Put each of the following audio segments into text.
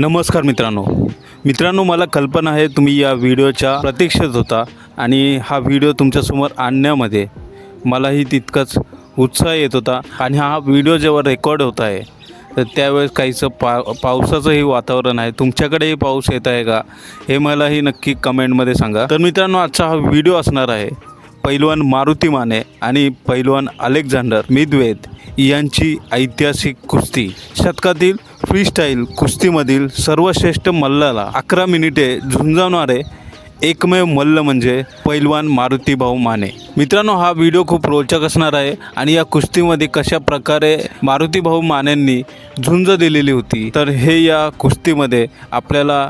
नमस्कार मित्रांनो. मित्रांनो मला कल्पना आहे तुम्ही या व्हिडिओच्या प्रतीक्षेत होता आणि हा व्हिडिओ तुमच्यासमोर आणण्यामध्ये मलाही तितकाच उत्साह येत होता आणि हा व्हिडिओ जेव्हा रेकॉर्ड होत आहे तर त्यावेळेस काहीचं पा पावसाचंही वातावरण आहे. तुमच्याकडेही पाऊस येत आहे का हे मलाही नक्की कमेंटमध्ये सांगा. तर मित्रांनो आजचा हा व्हिडिओ असणार आहे पैलवान मारुती माने आणि पैलवान अलेक्झांडर मिदवेद. यांची ऐतिहासिक कुस्ती. शतकातील फ्रीस्टाईल कुस्तीमधील सर्वश्रेष्ठ मल्लाला अकरा मिनिटे झुंजावणारे एकमेव मल्ल म्हणजे पैलवान मारुतीभाऊ माने. मित्रांनो हा व्हिडिओ खूप रोचक असणार आहे आणि या कुस्तीमध्ये कशा प्रकारे मारुतीभाऊ मानेंनी झुंज दिलेली होती तर हे या कुस्तीमध्ये आपल्याला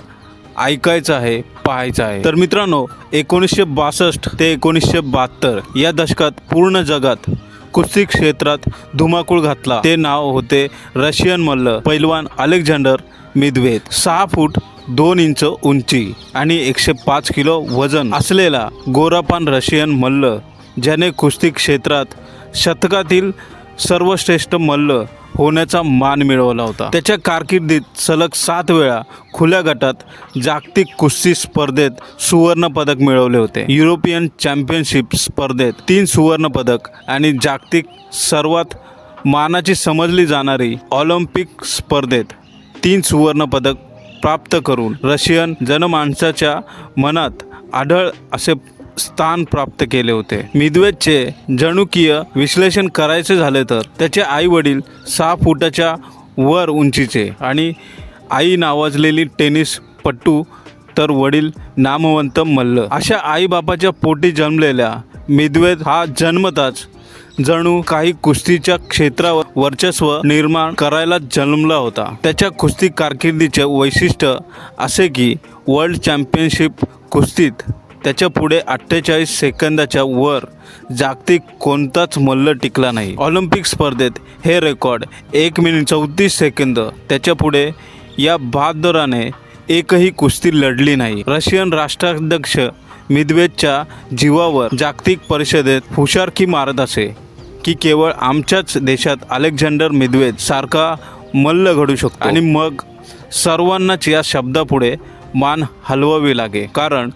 ऐकायचं आहे पाहायचं आहे. तर मित्रांनो एकोणीसशे बासष्ट ते एकोणीसशे बहात्तर या दशकात पूर्ण जगात कुस्ती क्षेत्रात धुमाकूळ घातला. ते नाव होते रशियन मल्ल पैलवान अलेक्झांडर मिदवेद. सहा फूट दोन इंच उंची आणि एकशे पाच किलो वजन असलेला गोरापान रशियन मल्ल ज्याने कुस्ती क्षेत्रात शतकातील सर्वश्रेष्ठ मल्ल होण्याचा मान मिळवला होता. त्याच्या कारकिर्दीत सलग सात वेळा खुल्या गटात जागतिक कुस्ती स्पर्धेत सुवर्णपदक मिळवले होते. युरोपियन चॅम्पियनशिप स्पर्धेत तीन सुवर्णपदक आणि जागतिक सर्वात मानाची समजली जाणारी ऑलिम्पिक स्पर्धेत तीन सुवर्णपदक प्राप्त करून रशियन जनमानसाच्या मनात आढळ असे स्थान प्राप्त केले होते. मिदवेदचे जणुकीय विश्लेषण करायचे झाले तर त्याचे आई वडील सहा फुटाच्या वर उंचीचे आणि आई नावाजलेली टेनिस पट्टू तर वडील नामवंत मल्ल. अशा आईबापाच्या पोटी जन्मलेल्या मिदवेद हा जन्मताच जणू काही कुस्तीच्या क्षेत्रावर वर्चस्व निर्माण करायला जन्मला होता. त्याच्या कुस्ती कारकिर्दीचे वैशिष्ट्य असे की वर्ल्ड चॅम्पियनशिप कुस्तीत त्याच्या पुढे अठ्ठेचाळीस सेकंदाच्या वर जागतिक कोणताच मल्ल टिकला नाही. ऑलिम्पिक स्पर्धेत हे रेकॉर्ड एक मिनिट चौतीस सेकंद. त्याच्या पुढे या बहादराने एकही कुस्ती लढली नाही. रशियन राष्ट्राध्यक्ष मिदवेदच्या जीवावर जागतिक परिषदेत हुशारकी मारत असे की केवळ आमच्याच देशात अलेक्झांडर मिदवेद सारखा मल्ल घडू शकतो. आणि मग सर्वांनाच या शब्दापुढे मान हलवावी लागे. कारण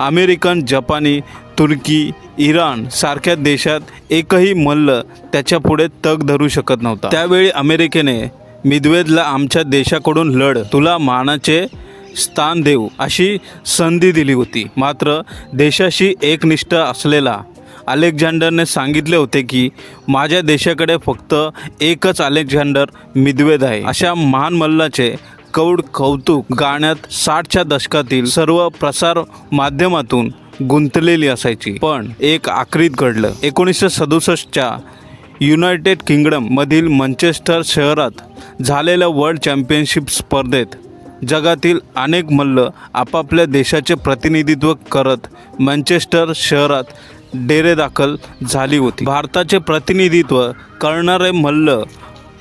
अमेरिकन जपानी तुर्की इराण सारख्या देशात एकही मल्ल त्याच्या पुढे तग धरू शकत नव्हता. त्यावेळी अमेरिकेने मिदवेदला आमच्या देशाकडून लढ तुला मानाचे स्थान देऊ अशी संधी दिली होती. मात्र देशाशी एकनिष्ठ असलेला अलेक्झांडरने सांगितले होते की माझ्या देशाकडे फक्त एकच अलेक्झांडर मिदवेद आहे. अशा महान मल्लाचे कौड कौतुक गाण्यात साठच्या दशकातील सर्व प्रसार माध्यमातून गुंतलेली असायची. पण एक आक्रीत घडलं. एकोणीसशे सदुसष्टच्या युनायटेड किंगडम मधील मंचेस्टर शहरात झालेल्या वर्ल्ड चॅम्पियनशिप स्पर्धेत जगातील अनेक मल्ल आपापल्या देशाचे प्रतिनिधित्व करत मँचेस्टर शहरात डेरे दाखल झाली होती. भारताचे प्रतिनिधित्व करणारे मल्ल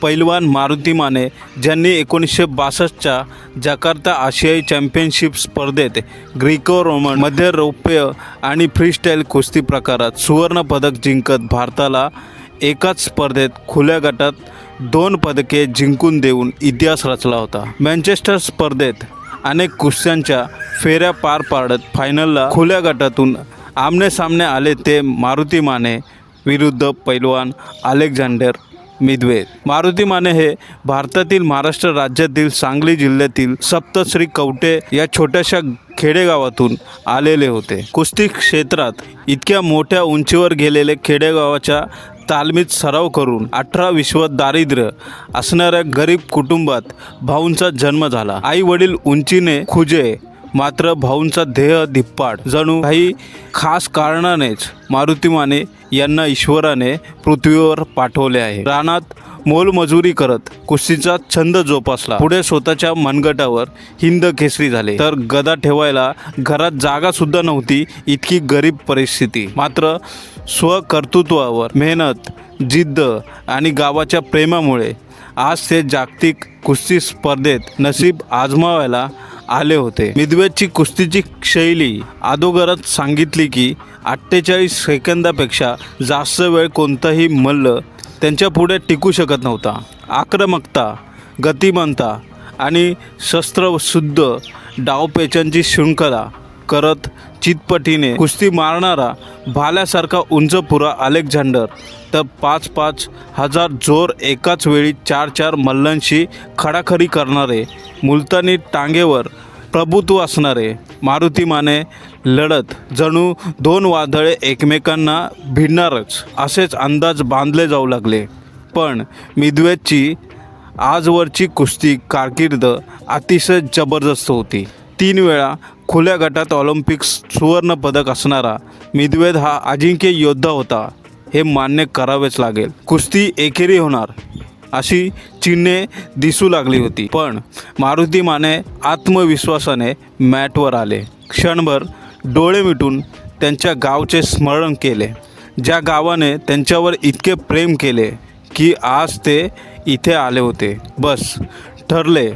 पैलवान मारुती माने ज्यांनी एकोणीसशे बासष्टच्या जकार्ता आशियाई चॅम्पियनशिप स्पर्धेत ग्रीको रोमन मध्य रौप्य आणि फ्रीस्टाईल कुस्ती प्रकारात सुवर्णपदक जिंकत भारताला एकाच स्पर्धेत खुल्या गटात दोन पदके जिंकून देऊन इतिहास रचला होता. मँचेस्टर स्पर्धेत अनेक कुस्त्यांच्या फेऱ्या पार पाडत फायनलला खुल्या गटातून आमने सामने आले ते मारुती माने विरुद्ध पैलवान अलेक्झांडर मिदवेद मारुती माने हे भारतातील महाराष्ट्र राज्यातील सांगली जिल्ह्यातील सप्तश्री कवटे या छोट्याशा खेडेगावातून आलेले होते. कुस्ती क्षेत्रात इतक्या मोठ्या उंचीवर गेलेले खेडेगावाच्या तालमीत सराव करून अठरा विश्व दारिद्र्य असणाऱ्या गरीब कुटुंबात भाऊंचा जन्म झाला. आई वडील उंचीने खुजे मात्र भाऊंचा देह धिप्पाड. जणू काही खास कारणानेच मारुती माने यांना ईश्वराने पृथ्वीवर पाठवले आहे. रानात मोलमजुरी करत कुस्तीचा छंद जोपासला. पुढे स्वतःच्या मनगटावर हिंद खेसरी झाले. तर गदा ठेवायला घरात जागा सुद्धा नव्हती इतकी गरीब परिस्थिती. मात्र स्वकर्तृत्वावर मेहनत जिद्द आणि गावाच्या प्रेमामुळे आज ते जागतिक कुस्ती स्पर्धेत नसीब आजमावायला आले होते. मिदवेदची कुस्तीची शैली अदोगरात सांगितली की अठ्ठेचाळीस सेकंदापेक्षा जास्त वेळ कोणताही मल्ल त्यांच्या पुढे टिकू शकत नव्हता. आक्रमकता गतिमानता आणि शस्त्रशुद्ध डावपेचांची शृंखला करत चितपटीने कुस्ती मारणारा भाल्यासारखा उंचपुरा अलेक्झांडर. तर पाच पाच हजार जोर एकाच वेळी चार चार मल्लांशी खडाखडी करणारे मुलतानी टांगेवर प्रभुत्व असणारे मारुती माने लढत जणू दोन वादळे एकमेकांना भिडणारच असेच अंदाज बांधले जाऊ लागले. पण मिदवेदची आजवरची कुस्ती कारकीर्द अतिशय जबरदस्त होती. तीन वेळा खुल्या गटात ऑलिम्पिक सुवर्ण पदक असणारा मिदवेद हा अजिंक्य योद्धा होता. हे मान्य करावेच लागेल. कुस्ती एकेरी होणार अशी चिन्हे दिसू लागली होती. पण मारुती माने आत्मविश्वासाने मॅटवर आले. क्षणभर डोळे मिटून त्यांच्या गावचे स्मरण केले. ज्या गावाने त्यांच्यावर इतके प्रेम केले की आज ते इथे आले होते. बस ठरले.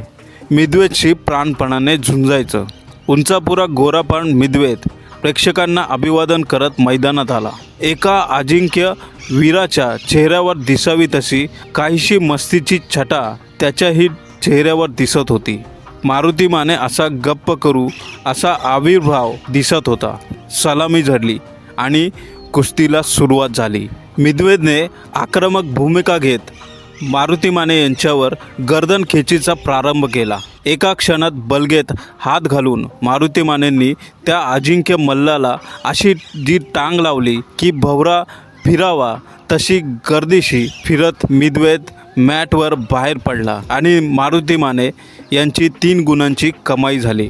मिदवेदशी प्राणपणाने झुंजायचं. उंचापुरा गोरापान मिदवेत प्रेक्षकांना अभिवादन करत मैदानात आला. एका अजिंक्य वीराच्या चेहऱ्यावर दिसावी तशी काहीशी मस्तीची छटा त्याच्याही चेहऱ्यावर दिसत होती. मारुती माने असा गप्प करू असा आविर्भाव दिसत होता. सलामी झडली आणि कुस्तीला सुरुवात झाली. मिदवेदने आक्रमक भूमिका घेत मारुती माने यांच्यावर गर्दन खेचीचा प्रारंभ केला. एका क्षणात बलगेत हात घालून मारुती मानेंनी त्या अजिंक्य मल्लाला अशी जी टांग लावली की भवरा फिरावा तशी गर्दीशी फिरत मिदवेत मॅटवर बाहेर पडला आणि मारुती माने यांची तीन गुणांची कमाई झाली.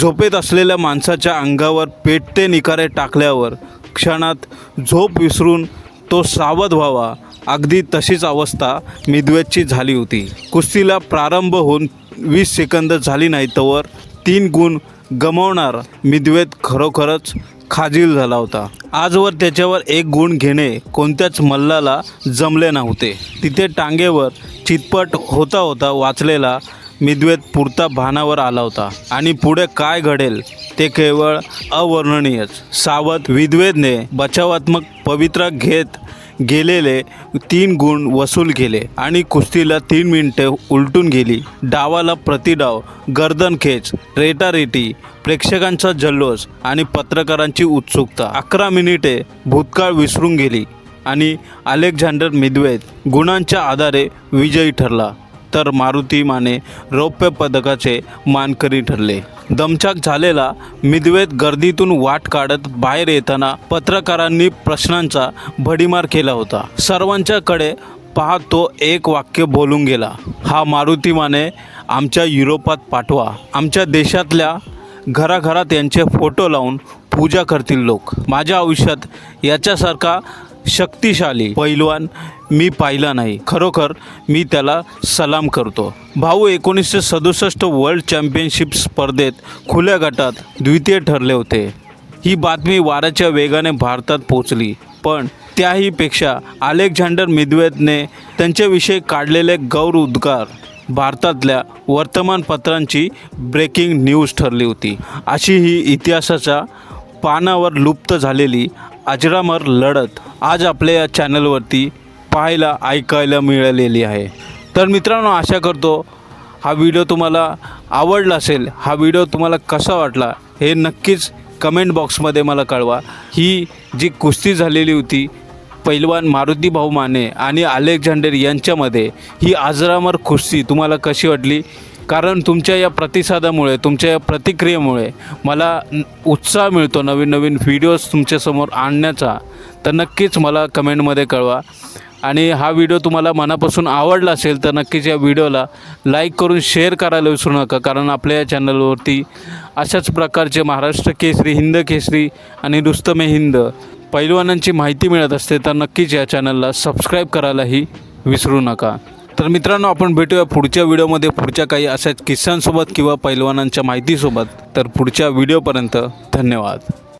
झोपेत असलेल्या माणसाच्या अंगावर पेटते निकारे टाकल्यावर क्षणात झोप विसरून तो सावध व्हावा अगदी तशीच अवस्था मिदवेदची झाली होती. कुस्तीला प्रारंभ होऊन वीस सेकंद झाली नाही तवर तीन गुण गमावणार मिदवेद खरोखरच खाजील झाला होता. आजवर त्याच्यावर एक गुण घेणे कोणत्याच मल्लाला जमले नव्हते. तिथे टांगेवर चितपट होता होता वाचलेला मिदवेद पुरता भानावर आला होता. आणि पुढे काय घडेल ते केवळ अवर्णनीयच. सावध विद्वेदने बचावात्मक पवित्रा घेत गेलेले तीन गुण वसूल केले आणि कुस्तीला तीन मिनिटे उलटून गेली. डावाला प्रतिडाव गर्दन खेच रेटारेटी प्रेक्षकांचा जल्लोष आणि पत्रकारांची उत्सुकता. अकरा मिनिटे भूतकाळ विसरून गेली आणि अलेक्झांडर मिदवेद गुणांच्या आधारे विजयी ठरला. तर मारुती माने रौप्य पदकाचे मानकरी ठरले. दमछाक झालेला मिदवेत गर्दीतून वाट काढत बाहेर येताना पत्रकारांनी प्रश्नांचा भडीमार केला होता. सर्वांच्याकडे पाहत तो एक वाक्य बोलून गेला. हा मारुती माने आमच्या युरोपात पाठवा. आमच्या देशातल्या घराघरात यांचे फोटो लावून पूजा करतील लोक. माझ्या आयुष्यात याच्यासारखा शक्तिशाली. पैलवान मी पाहिला नाही. खरोखर मी त्याला सलाम करतो. भाऊ एकोणीसशे सदुसष्ट वर्ल्ड चॅम्पियनशिप स्पर्धेत खुल्या गटात द्वितीय ठरले होते. ही बातमी वाऱ्याच्या वेगाने भारतात पोचली पण त्याहीपेक्षा अलेक्झांडर मिदवेदने त्यांच्याविषयी काढलेले गौर उद्गार भारतातल्या वर्तमानपत्रांची ब्रेकिंग न्यूज ठरली होती. अशी ही इतिहासाच्या पानावर लुप्त झालेली अजरामर लढत आज आपल्या या चॅनलवरती पाहायला ऐकायला मिळालेली आहे. तर मित्रांनो आशा करतो हा व्हिडिओ तुम्हाला आवडला असेल हा व्हिडिओ तुम्हाला कसा वाटला हे नक्कीच कमेंट बॉक्समध्ये मला कळवा. ही जी कुस्ती झालेली होती पैलवान मारुती भाऊ माने आणि अलेक्झांडर यांच्यामध्ये ही आजरामर कुस्ती तुम्हाला कशी वाटली कारण तुमच्या या प्रतिसादामुळे तुमच्या या प्रतिक्रियेमुळे मला उत्साह मिळतो नवीन नवीन व्हिडिओज तुमच्यासमोर आणण्याचा. तर नक्कीच मला कमेंटमध्ये कळवा. आणि हा व्हिडिओ तुम्हाला मनापासून आवडला असेल तर नक्कीच या व्हिडिओला लाईक करून शेअर करायला विसरू नका. कारण आपल्या या चॅनलवरती अशाच प्रकारचे महाराष्ट्र केसरी हिंद केसरी आणि रुस्तमे हिंद पैलवानांची माहिती मिळत असते तर नक्कीच या चॅनलला सबस्क्राईब करायलाही विसरू नका. तर मित्रांनो आपण भेटूया पुढच्या व्हिडिओमध्ये. पुढच्या काही अशाच किस्सांसोबत किंवा पैलवानांच्या माहितीसोबत. तर पुढच्या व्हिडिओपर्यंत धन्यवाद.